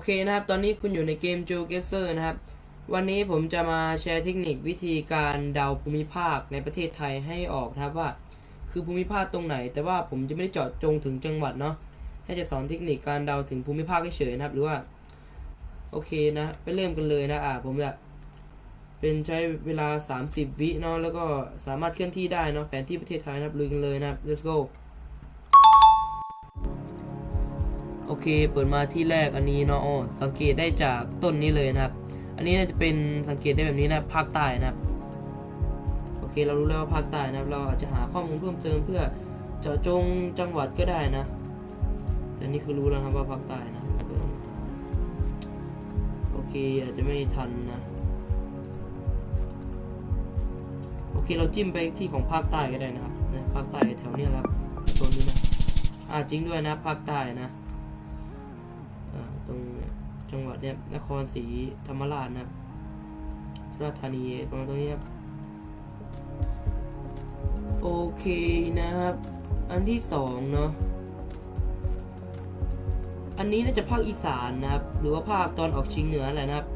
อเคนะครับ ตอนนี้คุณอยู่ในเกม j o g u e s s e r นะครับ วันนี้ผมจะมาแชร์เทคนิควิธีการเดาภูมิภาคในประเทศไทยให้ออกนะครับว่า คือภูมิภาคตรงไหน แต่ว่าผมจะไม่ได้เจาะจงถึงจังหวัดเนาะให้จะสอนเทคนิคการเดาถึงภูมิภาคเฉยๆนะครับ หรือว่า โอเคนะ ไปเริ่มกันเลยนะอ่าผมจะเป็นใช้เวลา 30 วิเนาะแล้วก็สามารถเคลื่อนที่ได้เนาะแผนที่ประเทศไทยนะครับลุยกันเลยนะครับ let's go โอเค เปิดมาที่แรกอันนี้เนาะสังเกตได้จากต้นนี้เลยนะครับ อันนี้น่าจะเป็นสังเกตได้แบบนี้นะภาคใต้นะครับ โอเค เรารู้แล้วว่าภาคใต้นะครับ เราอาจจะหาข้อมูลเพิ่มเติมเพื่อเจาะจงจังหวัดก็ได้นะ แต่นี่คือรู้แล้วครับว่าภาคใต้นะโอเคอาจจะไม่ทันนะ โอเค เราจิ้มไปที่ของภาคใต้ก็ได้นะครับนะภาคใต้แถวเนี้ยครับโซนนี้นะอ่าจริงด้วยนะภาคใต้นะ เนี้ยนครศรีธรรมราชนะครับ สุราษฎร์ธานีประมาณตรงนี้ครับ โอเคนะครับ อันที่สองเนาะ อันนี้น่าจะภาคอีสานนะครับ หรือว่าภาคตอนออกเฉียงเหนือแหละนะครับ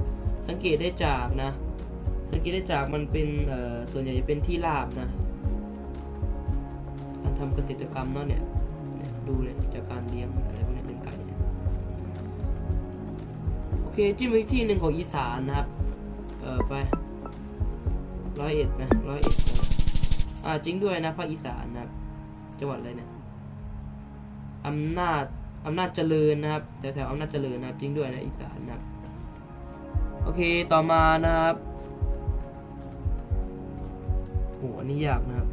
สังเกตได้จากนะ สังเกตได้จากมันเป็นเอ่อส่วนใหญ่จะเป็นที่ราบนะ การทำเกษตรกรรมเนาะเนี่ยเนี่ยดูเลยจากการเลี้ยงอะไร เคจิ้มไปที่หนึ่งของอีสานนะครับ เออไปร้อยเอ็ดไหมร้อยเอ็ดอ่าจริงด้วยนะภาคอีสานนะครับ จังหวัดอะไรเนี่ยอำนาจอำนาจเจริญนะครับแถวๆอำนาจเจริญนะครับจริงด้วยนะอีสานนะครับ โอเคต่อมานะครับโอ้อันนี้ยากนะครับ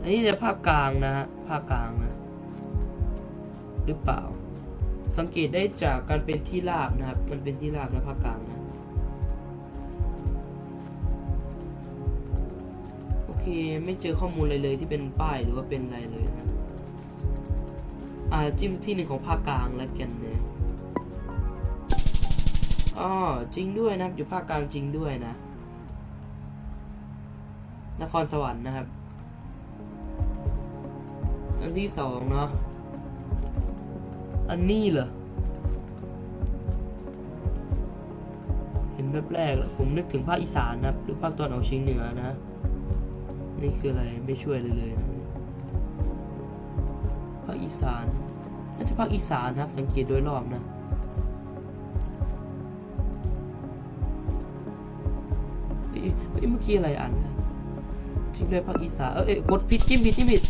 อันนี้จะภาคกลางนะฮะภาคกลางนะ หรือเปล่า สังเกตได้จากการเป็นที่ราบนะครับ มันเป็นที่ราบนะภาคกลางนะ โอเค ไม่เจอข้อมูลอะไรเลยที่เป็นป้ายหรือว่าเป็นอะไรเลยนะ อ่าจิ้มที่หนึ่งของภาคกลางแล้วกันเนี่ยอ๋อจริงด้วยนะครับ อยู่ภาคกลางจริงด้วยนะ นครสวรรค์นะครับ อันที่สองเนาะ อันนี้เหรอ เห็นแบบแรกแล้วผมนึกถึงภาคอีสานนะครับ หรือภาคตอนออกเฉียงเหนือนะ นี่คืออะไรไม่ช่วยเลยเลยนะภาคอีสานน่าจะภาคอีสานนะครับ สังเกตโดยรอบนะเฮ้ยเฮ้ยเมื่อกี้อะไรอ่านไม่ทันจริงด้วยภาคอีสานเออเอ้ยกดผิดจิ้มผิดจิ้มผิด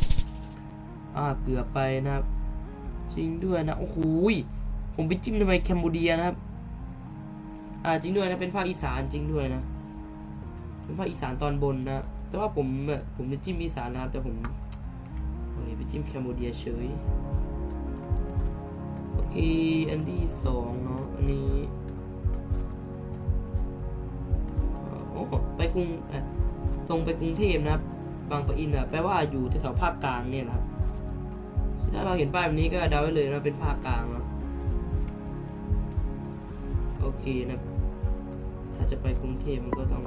อ่าเกือบไปนะครับ จริงด้วยนะ โอ้โหผมไปจิ้มทำไมแคมโบเดียนะครับ อ่าจริงด้วยนะเป็นภาคอีสานจริงด้วยนะ เป็นภาคอีสานตอนบนนะ แต่ว่าผมผมไปจิ้มอีสานนะครับ แต่ผมเฮ้ยไปจิ้มแคมโบเดียเฉย โอเค อันที่สองเนาะ อันนี้โอ้ไปกรุงอ่อตรงไปกรุงเทพนะครับ บางปะอินอะแปลว่าอยู่แถวภาคกลางเนี่ยนะครับ ถ้าเราเห็นป้ายแบบนี้ก็เดาไว้เลยนะเป็นภาคกลางเนาะโอเคนะถ้าจะไปกรุงเทพมันก็ต้อง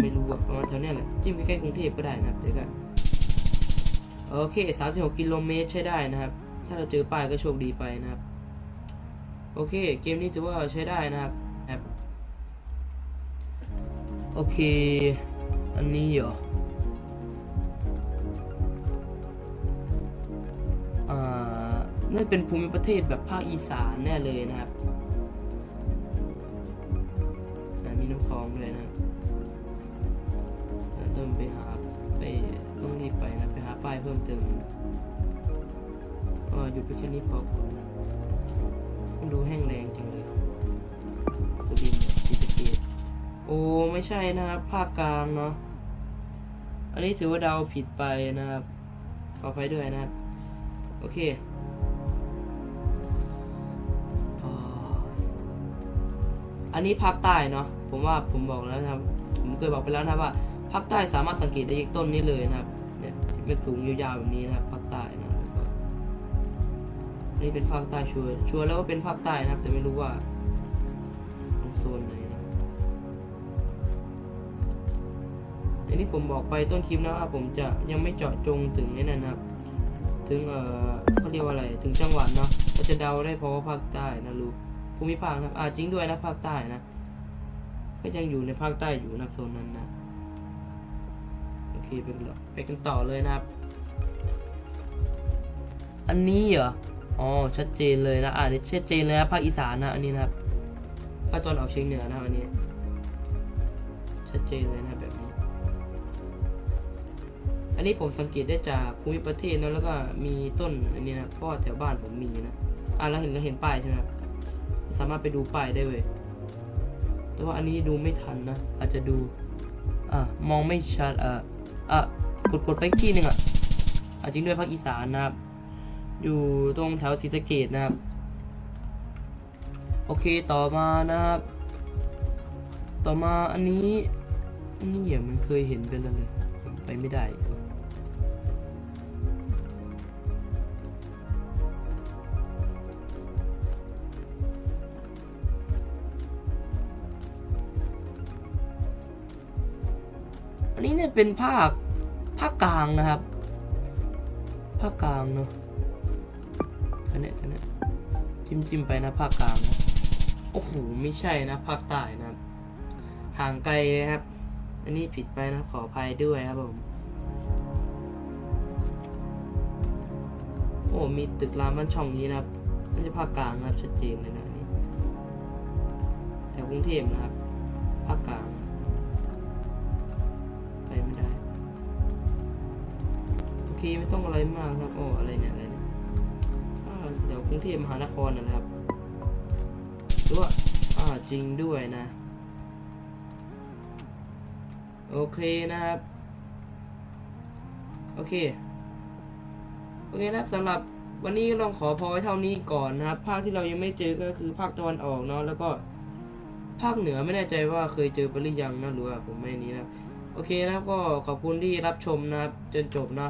ไม่รู้อะประมาณแถวเนี้ยแหละจิ้มใกล้ๆกรุงเทพก็ได้นะครับเดี๋ยวก็โอเค 36 กิโลเมตรใช้ได้นะครับ ถ้าเราเจอป้ายก็โชคดีไปนะครับ โอเค เกมนี้ถือว่าใช้ได้นะครับแอปโอเค อันนี้เหรอ น่าจะเป็นภูมิประเทศแบบภาคอีสานแน่เลยนะครับมีน้ำคลองด้วยนะครับต้องไปหาไปต้องรีบไปนะไปหาป้ายเพิ่มเติมก็หยุดไปแค่นี้พอก่อนมันดูแห้งแรงจังเลยสุรินทร์ศรีสะเกษโอ้ไม่ใช่นะครับภาคกลางเนาะอันนี้ถือว่าเดาผิดไปนะครับขอไปด้วยนะครับ โอเค อันนี้ภาคใต้เนาะผมว่าผมบอกแล้วนะครับ ผมเคยบอกไปแล้วนะว่าภาคใต้สามารถสังเกตได้จากต้นนี้เลยนะครับเนี่ยที่เป็นสูงยาวๆแบบนี้นะครับภาคใต้นะแล้วก็นนี้เป็นภาคใต้ชัวร์ชัวร์แล้วว่าเป็นภาคใต้นะครับ แต่ไม่รู้ว่าตรงโซนไหนนะอันนี้ผมบอกไปต้นคลิปนะว่าผมจะยังไม่เจาะจงถึงนั่นนะครับ ถึงเออเขาเรียกว่าอะไรถึงจังหวัดเนาะเราจะเดาได้เพราะว่าภาคใต้นะรู้ ภูมิภาคนะครับอาจริงด้วยนะภาคใต้นะ ก็ยังอยู่ในภาคใต้อยู่นะโซนนั้นนะโอเคไปกันต่อไปกันต่อเลยนะครับ อันนี้เหรออ๋อชัดเจนเลยนะอ่านี่ชัดเจนเลยนะภาคอีสานนะอันนี้นะครับภาคตอนออกเฉียงเหนือนะอันนี้ ชัดเจนเลยนะแบบนี้ อันนี้ผมสังเกตได้จากภูมิประเทศนะแล้วก็มีต้นอันนี้นะเพราะว่าแถวบ้านผมมีนะอ่าเราเห็นเราเห็นป้ายใช่ไหมครับ สามารถไปดูป้ายได้เว้ยแต่ว่าอันนี้ดูไม่ทันนะ อาจจะดู อ่ามองไม่ชัดอะอะกดกดไปอีกทีหนึ่งอะอะจริงด้วยภาคอีสานนะครับ อยู่ตรงแถวศรีสะเกดนะครับ โอเคต่อมานะครับ ต่อมาอันนี้นนี้เหรอมันเคยเห็นไปแล้วเลย ไปไม่ได้ อันนี้เนี่ยเป็นภาคภาคกลางนะครับ ภาคกลางเนาะท่านี้ท่านี้จิ้มจิ้มไปนะภาคกลางนะโอ้โหไม่ใช่นะภาคใต้นะครับห่างไกลเลยครับ อันนี้ผิดไปนะขออภัยด้วยครับผมโอ้มีตึกรามบ้านช่องนี้นะครับน่าจะภาคกลางนะครับชัดเจนเลยนะนนี้แถวกรุงเทพนะครับภาคกลาง ไม่ได้ โอเคไม่ต้องอะไรมากครับโอ้อะไรเนี่ยอะไรเนี่ยอาแถวกรุงเทพมหานครนะครับหรือว่าอ่าจริงด้วยนะ โอเคนะครับ โอเค โอเคนะครับสำหรับวันนี้ก็ต้องขอพอไว้เท่านี้ก่อนนะครับ ภาคที่เรายังไม่เจอก็คือภาคตะวันออกเนาะแล้วก็ภาคเหนือไม่แน่ใจว่าเคยเจอไปหรือยังนะหรือว่าผมไม่นี้นะ โอเคนะครับก็ขอบคุณที่รับชมนะครับจนจบนะ